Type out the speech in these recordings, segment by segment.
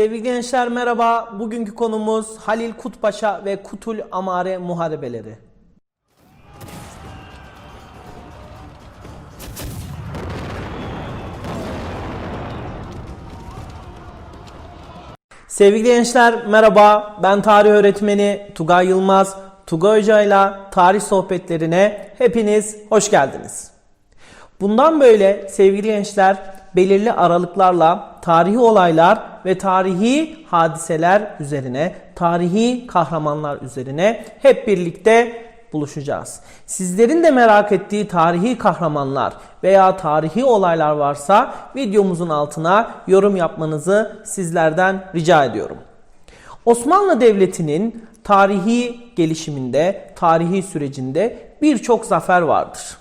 Sevgili gençler merhaba. Bugünkü konumuz Halil Kutpaşa ve Kutul Amare muharebeleri. Sevgili gençler merhaba. Ben tarih öğretmeni Tugay Yılmaz. Tugay Hoca ile tarih sohbetlerine hepiniz hoş geldiniz. Bundan böyle sevgili gençler belirli aralıklarla tarihi olaylar ve tarihi hadiseler üzerine, tarihi kahramanlar üzerine hep birlikte buluşacağız. Sizlerin de merak ettiği tarihi kahramanlar veya tarihi olaylar varsa videomuzun altına yorum yapmanızı sizlerden rica ediyorum. Osmanlı Devleti'nin tarihi gelişiminde, tarihi sürecinde birçok zafer vardır.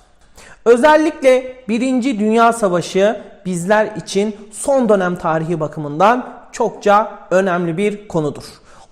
Özellikle Birinci Dünya Savaşı bizler için son dönem tarihi bakımından çokça önemli bir konudur.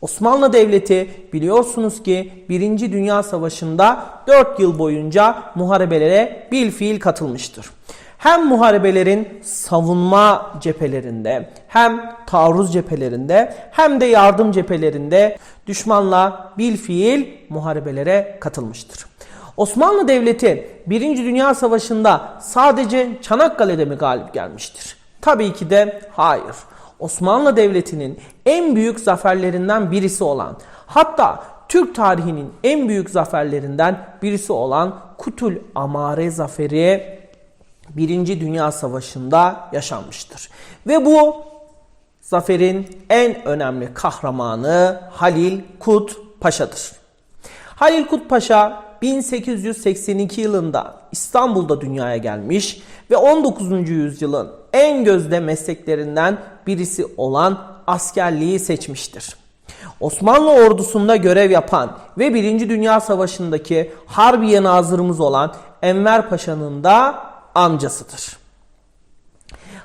Osmanlı Devleti biliyorsunuz ki Birinci Dünya Savaşı'nda 4 yıl boyunca muharebelere bil fiil katılmıştır. Hem muharebelerin savunma cephelerinde hem taarruz cephelerinde hem de yardım cephelerinde düşmanla bil fiil muharebelere katılmıştır. Osmanlı Devleti 1. Dünya Savaşı'nda sadece Çanakkale'de mi galip gelmiştir? Tabii ki de hayır. Osmanlı Devleti'nin en büyük zaferlerinden birisi olan hatta Türk tarihinin en büyük zaferlerinden birisi olan Kutul Amare Zaferi 1. Dünya Savaşı'nda yaşanmıştır. Ve bu zaferin en önemli kahramanı Halil Kut Paşa'dır. Halil Kut Paşa 1882 yılında İstanbul'da dünyaya gelmiş ve 19. yüzyılın en gözde mesleklerinden birisi olan askerliği seçmiştir. Osmanlı ordusunda görev yapan ve 1. Dünya Savaşı'ndaki Harbiye Nazırımız olan Enver Paşa'nın da amcasıdır.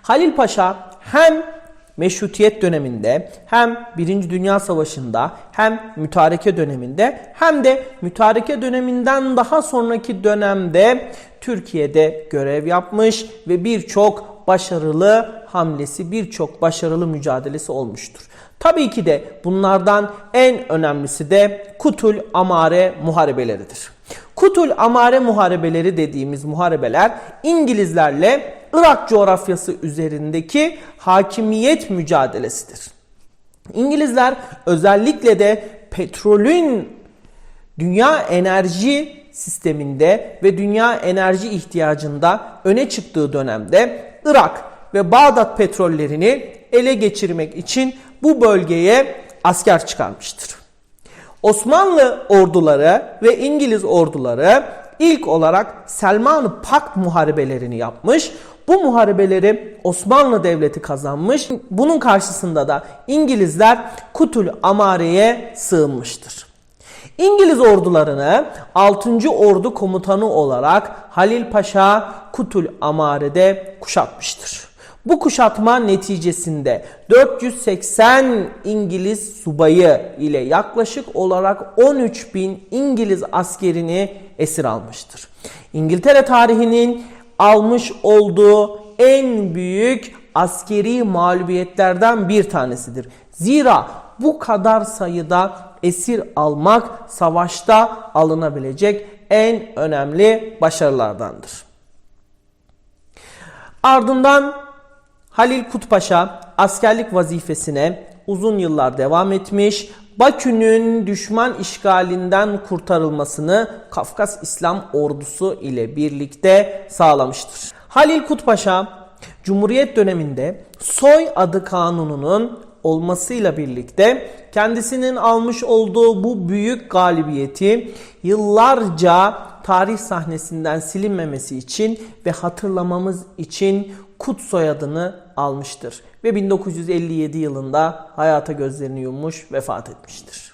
Halil Paşa hem Meşrutiyet döneminde hem Birinci Dünya Savaşı'nda hem mütareke döneminde hem de mütareke döneminden daha sonraki dönemde Türkiye'de görev yapmış ve birçok başarılı hamlesi, birçok başarılı mücadelesi olmuştur. Tabii ki de bunlardan en önemlisi de Kutul Amare muharebeleridir. Kutul Amare muharebeleri dediğimiz muharebeler İngilizlerle Irak coğrafyası üzerindeki hakimiyet mücadelesidir. İngilizler özellikle de petrolün dünya enerji sisteminde ve dünya enerji ihtiyacında öne çıktığı dönemde Irak ve Bağdat petrollerini ele geçirmek için bu bölgeye asker çıkarmıştır. Osmanlı orduları ve İngiliz orduları ilk olarak Selman-ı Pak muharebelerini yapmış. Bu muharebeleri Osmanlı Devleti kazanmış. Bunun karşısında da İngilizler Kutul Amare'ye sığınmıştır. İngiliz ordularını 6. Ordu Komutanı olarak Halil Paşa Kutul Amare'de kuşatmıştır. Bu kuşatma neticesinde 480 İngiliz subayı ile yaklaşık olarak 13 bin İngiliz askerini esir almıştır. İngiltere tarihinin almış olduğu en büyük askeri mağlubiyetlerden bir tanesidir. Zira bu kadar sayıda esir almak savaşta alınabilecek en önemli başarılardandır. Ardından Halil Kutpaşa askerlik vazifesine uzun yıllar devam etmiş. Bakü'nün düşman işgalinden kurtarılmasını Kafkas İslam Ordusu ile birlikte sağlamıştır. Halil Kutpaşa Cumhuriyet döneminde soy adı kanununun olmasıyla birlikte kendisinin almış olduğu bu büyük galibiyeti yıllarca tarih sahnesinden silinmemesi için ve hatırlamamız için Kut soyadını almıştır ve 1957 yılında hayata gözlerini yummuş vefat etmiştir.